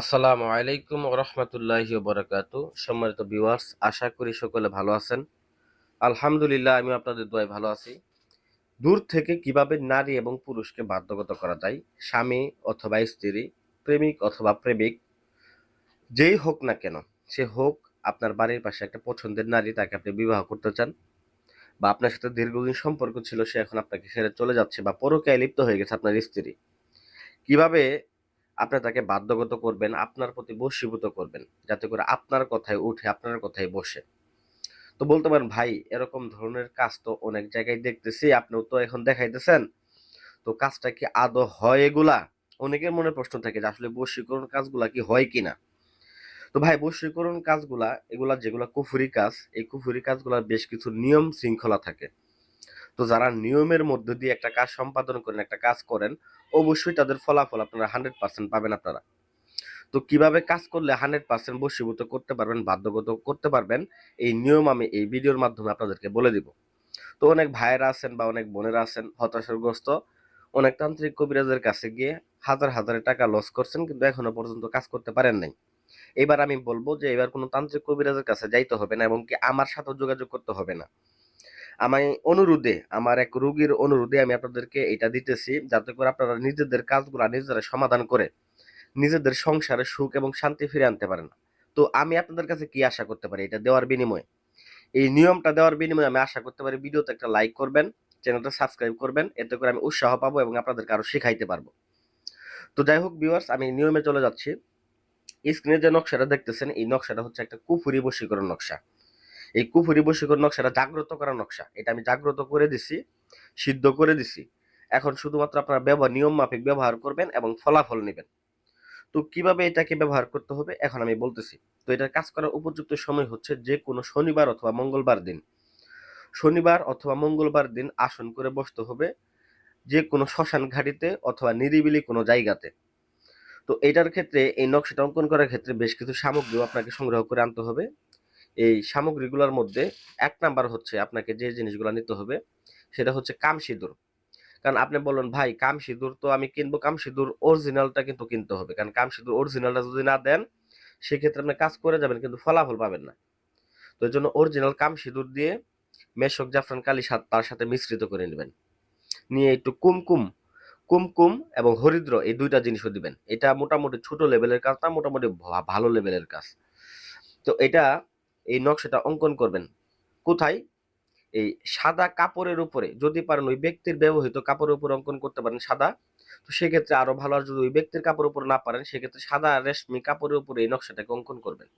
আসসালামু আলাইকুম রহমতুল্লাহি বরকাত। সম্মানিত ভিউয়ার্স আশা করি সকলে ভালো আছেন। আলহামদুলিল্লাহ আমি আপনাদের দোয়ায় ভালো আছি। দূর থেকে কীভাবে নারী এবং পুরুষকে বাধ্যগত করা যায়, স্বামী অথবা স্ত্রী, প্রেমিক অথবা প্রেমিক, যেই হোক না কেন, সে হোক আপনার বাড়ির পাশে একটা পছন্দের নারী তাকে আপনি বিবাহ করতে চান, বা আপনার সাথে দীর্ঘদিন সম্পর্ক ছিল, সে এখন আপনাকে ছেড়ে চলে যাচ্ছে, বা পরকীয়ায় লিপ্ত হয়ে গেছে আপনার স্ত্রী। কীভাবে আপনি তাকে বাধ্যগত করবেন, আপনার প্রতি বশীভূত করবেন, যাতে করে আপনার কথায় উঠে আপনার কথায় বসে। তো বলতে পারেন, ভাই, এরকম ধরনের কাজ তো অনেক জায়গায় দেখতেছি, আপনিও তো এখন দেখাইতেছেন। তো কাজটা কি আদৌ হয় এগুলা? অনেকের মনে প্রশ্ন থাকে যে, আসলে বশীকরণ কাজগুলা কি হয় কিনা? তো ভাই, বশীকরণ কাজগুলা, এগুলা যেগুলা কুফুরি কাজ, এই কুফুরি কাজগুলার বেশ কিছু নিয়ম শৃঙ্খলা থাকে। তো যারা নিয়মের মধ্য দিয়ে একটা কাজ সম্পাদন করেন, একটা কাজ করেন, অবশ্যই তাদের ফলাফল আপনারা হান্ড্রেড পার্সেন্ট পাবেন আপনারা। তো কীভাবে কাজ করলে হান্ড্রেড পার্সেন্ট বশীভূত করতে পারবেন, বাধ্যগত করতে পারবেন, এই নিয়ম আমি এই ভিডিওর মাধ্যমে আপনাদেরকে বলে দিব। তো অনেক ভাইয়েরা আছেন বা অনেক বোনেরা আছেন, হতাশাগ্রস্ত। অনেক তান্ত্রিক কবিরাজের কাছে গিয়ে হাজার হাজার টাকা লস করছেন, কিন্তু এখনও পর্যন্ত কাজ করতে পারেন নাই। এবার আমি বলব যে এবার কোনো তান্ত্রিক কবিরাজের কাছে যাইতে হবে না এবং কি আমার সাথে যোগাযোগ করতে হবে না। আমি অনুরোধে, আমার এক রোগীর অনুরোধে আমি আপনাদেরকে এটা দিতেছি, যাতে করে আপনারা নিজেদের কাজগুলা নিজেরা সমাধান করে নিজেদের সংসারে সুখ এবং শান্তি ফিরে আনতে পারেন। তো আমি আপনাদের কাছে কি আশা করতে পারি? এটা দেওয়ার বিনিময়ে। এই নিয়মটা দেওয়ার বিনিময়ে আমি আশা করতে পারি ভিডিওতে একটা লাইক করবেন, চ্যানেলটা সাবস্ক্রাইব করবেন, এতে করে আমি উৎসাহ পাবো এবং আপনাদেরকে আরও শেখাইতে পারব। তো যাই হোক ভিউয়ার্স, আমি নিয়মে চলে যাচ্ছি। স্ক্রিনে যে নকশাটা দেখতেছেন, এই নকশাটা হচ্ছে একটা কুফুরি বশীকরণ নকশা। এই কুফুরি বশীকরণ নকশাটা জাগ্রত করা নকশা। এটা আমি জাগ্রত করে দিছি, সিদ্ধ করে দিছি। এখন শুধুমাত্র আপনারা ব্যবহার নিয়ম মাফিক ব্যবহার করবেন এবং ফলাফল নেবেন। তো কীভাবে এটাকে ব্যবহার করতে হবে? এখন আমি বলতেছি। তো এটার কাজ করার উপযুক্ত সময় হচ্ছে যে কোনো শনিবার অথবা মঙ্গলবার দিন। শনিবার অথবা মঙ্গলবার দিন আসন করে বসতে হবে যে কোনো শ্মশান ঘাটিতে অথবা নিরিবিলি কোনো জায়গাতে। তো এটার ক্ষেত্রে, এই নকশাটা অঙ্কন করার ক্ষেত্রে বেশ কিছু সামগ্রীও আপনাকে সংগ্রহ করে আনতে হবে। এই সামগ্রীগুলোর মধ্যে এক নাম্বার হচ্ছে আপনাকে যে জিনিসগুলো নিতে হবে, সেটা হচ্ছে কাম সিঁদুর। কারণ আপনি বললেন, ভাই, কাম সিঁদুর তো আমি কিনবো, কাম সিঁদুর অরিজিনালটা কিন্তু কিনতে হবে। কারণ কাম সিঁদুর অরিজিনালটা যদি না দেন, সেক্ষেত্রে আপনি কাজ করে যাবেন, কিন্তু ফলাফল পাবেন না। তো এই জন্য অরিজিনাল কাম সিঁদুর দিয়ে মেশক জাফরান কালি তার সাথে মিশ্রিত করে নেবেন। নিয়ে একটু কুমকুম কুমকুম এবং হরিদ্র এই দুইটা জিনিসও দিবেন। এটা মোটামুটি ছোট লেভেলের কাজ না মোটামুটি ভালো লেভেলের কাজ। তো এটা এই নকশাটা অঙ্কন করবেন। কোথায়? এই সাদা কাপড়ের উপরে। যদি পারেন ওই ব্যক্তির ব্যবহৃত কাপড়ের উপর অঙ্কন করতে পারেন সাদা। তো সেক্ষেত্রে আরও ভালো আর যদি ওই ব্যক্তির কাপড়ের উপর না পারেন, সেক্ষেত্রে সাদা রেশমি কাপড়ের উপরে এই নকশাটাকে অঙ্কন করবেন।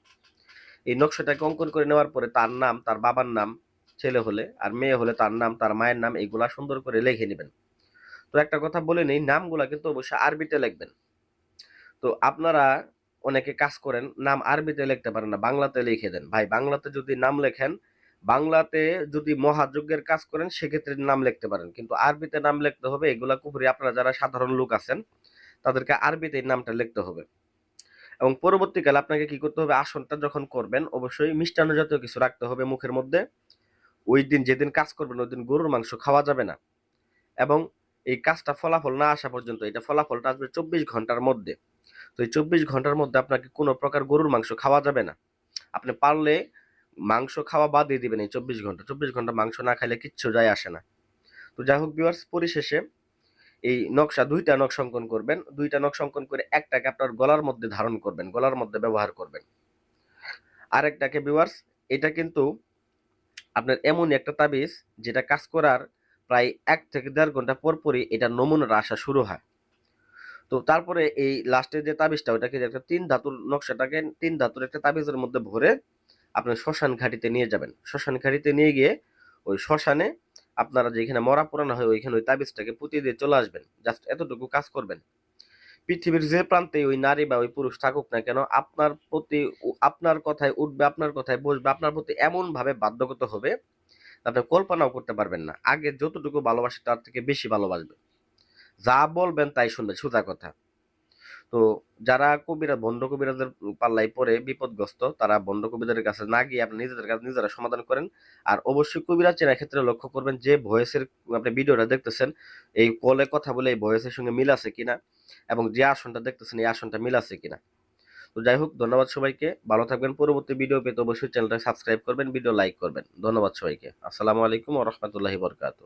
এই নকশাটাকে অঙ্কন করে নেওয়ার পরে তার নাম, তার বাবার নাম, ছেলে হলে আর মেয়ে হলে তার নাম, তার মায়ের নাম এইগুলা সুন্দর করে লিখে নেবেন। তো একটা কথা বলে নেই, নামগুলা কিন্তু অবশ্যই আরবিতে লিখবেন। তো আপনারা অনেকে কাজ করেন, নাম আরবিতে লিখতে পারেন না, বাংলাতে লিখে দেন। ভাই, বাংলাতে যদি নাম লেখেন, বাংলাতে যদি মহাযজ্ঞের কাজ করেন, সেক্ষেত্রে নাম লিখতে পারেন। কিন্তু আরবিতে নাম লিখতে হবে, এগুলা কুপুরি আপনারা যারা সাধারণ লোক আছেন, তাদেরকে আরবিতে নামটা লিখতে হবে। এবং পরবর্তীকালে আপনাকে কি করতে হবে, আসনটা যখন করবেন, অবশ্যই মিষ্টান্ন জাতীয় কিছু রাখতে হবে মুখের মধ্যে। ওই দিন যেদিন কাজ করবেন, ওই দিন গরুর মাংস খাওয়া যাবে না। এবং এই কাজটা ফলাফল না আসা পর্যন্ত, এটা ফলাফলটা আসবে চব্বিশ ঘণ্টার মধ্যে। তো এই চব্বিশ ঘণ্টার মধ্যে আপনাকে কোনো প্রকার গরুর মাংস খাওয়া যাবে না। আপনি পারলে মাংস খাওয়া বাদ দিয়ে দিবেন এই চব্বিশ ঘণ্টা। চব্বিশ ঘণ্টা মাংস না খাইলে কিচ্ছু যায় আসে না। তো যাই হোক ভিউয়ার্স পরিশেষে এই নকশা, দুইটা নকশা অঙ্কন করবেন। দুইটা নকশা অঙ্কন করে একটাকে আপনার গলার মধ্যে ধারণ করবেন, গলার মধ্যে ব্যবহার করবেন। আরেকটাকে ভিউয়ার্স এটা কিন্তু আপনার এমনই একটা তাবিজ যেটা কাজ করার প্রায় এক থেকে দেড় ঘণ্টা পর পরই এটা নমুনার আসা শুরু হয়। তো তারপরে এই লাস্টের যে তাবিজটা ওটাকে যে একটা তিন ধাতুর নকশাটাকে তিন ধাতুর একটা তাবিজের মধ্যে ভরে আপনি শ্মশান ঘাটিতে নিয়ে যাবেন। শ্মশান ঘাটিতে নিয়ে গিয়ে ওই শ্মশানে আপনারা যেখানে মরা পুরানো হয়, ওইখানে ওই তাবিজটাকে পুঁতিয়ে দিয়ে চলে আসবেন। জাস্ট এতটুকু কাজ করবেন। পৃথিবীর যে প্রান্তে ওই নারী বা ওই পুরুষ থাকুক না কেন, আপনার প্রতি আপনার কথায় উঠবে, আপনার কথায় বসবে, আপনার প্রতি এমনভাবে বাধ্যগত হবে আপনি কল্পনাও করতে পারবেন না। আগে যতটুকু ভালোবাসে তার থেকে বেশি ভালোবাসবে। যা বলবেন তাই শুনবে সোজা কথা। তো যারা কবিরা, বন্ধ কবিরাজের পাল্লাই পড়ে বিপদগ্রস্ত, তারা বন্ধ কবিদের কাছে না গিয়ে আপনি নিজেদের কাছে নিজেরা সমাধান করেন। আর অবশ্যই কবিরা চেনার ক্ষেত্রে লক্ষ্য করবেন যে ভয়েসের আপনি ভিডিওটা দেখতেছেন, এই কলে কথা বলে এই ভয়েসের সঙ্গে মিল আছে কিনা এবং যে আসনটা দেখতেছেন, এই আসনটা মিল আছে কিনা। তো যাই হোক, ধন্যবাদ সবাইকে। ভালো থাকবেন। পরবর্তী ভিডিও পেতে অবশ্যই চ্যানেলটা সাবস্ক্রাইব করবেন ভিডিও লাইক করবেন। ধন্যবাদ সবাইকে। আসসালামু আলাইকুম ওয়া বরকাত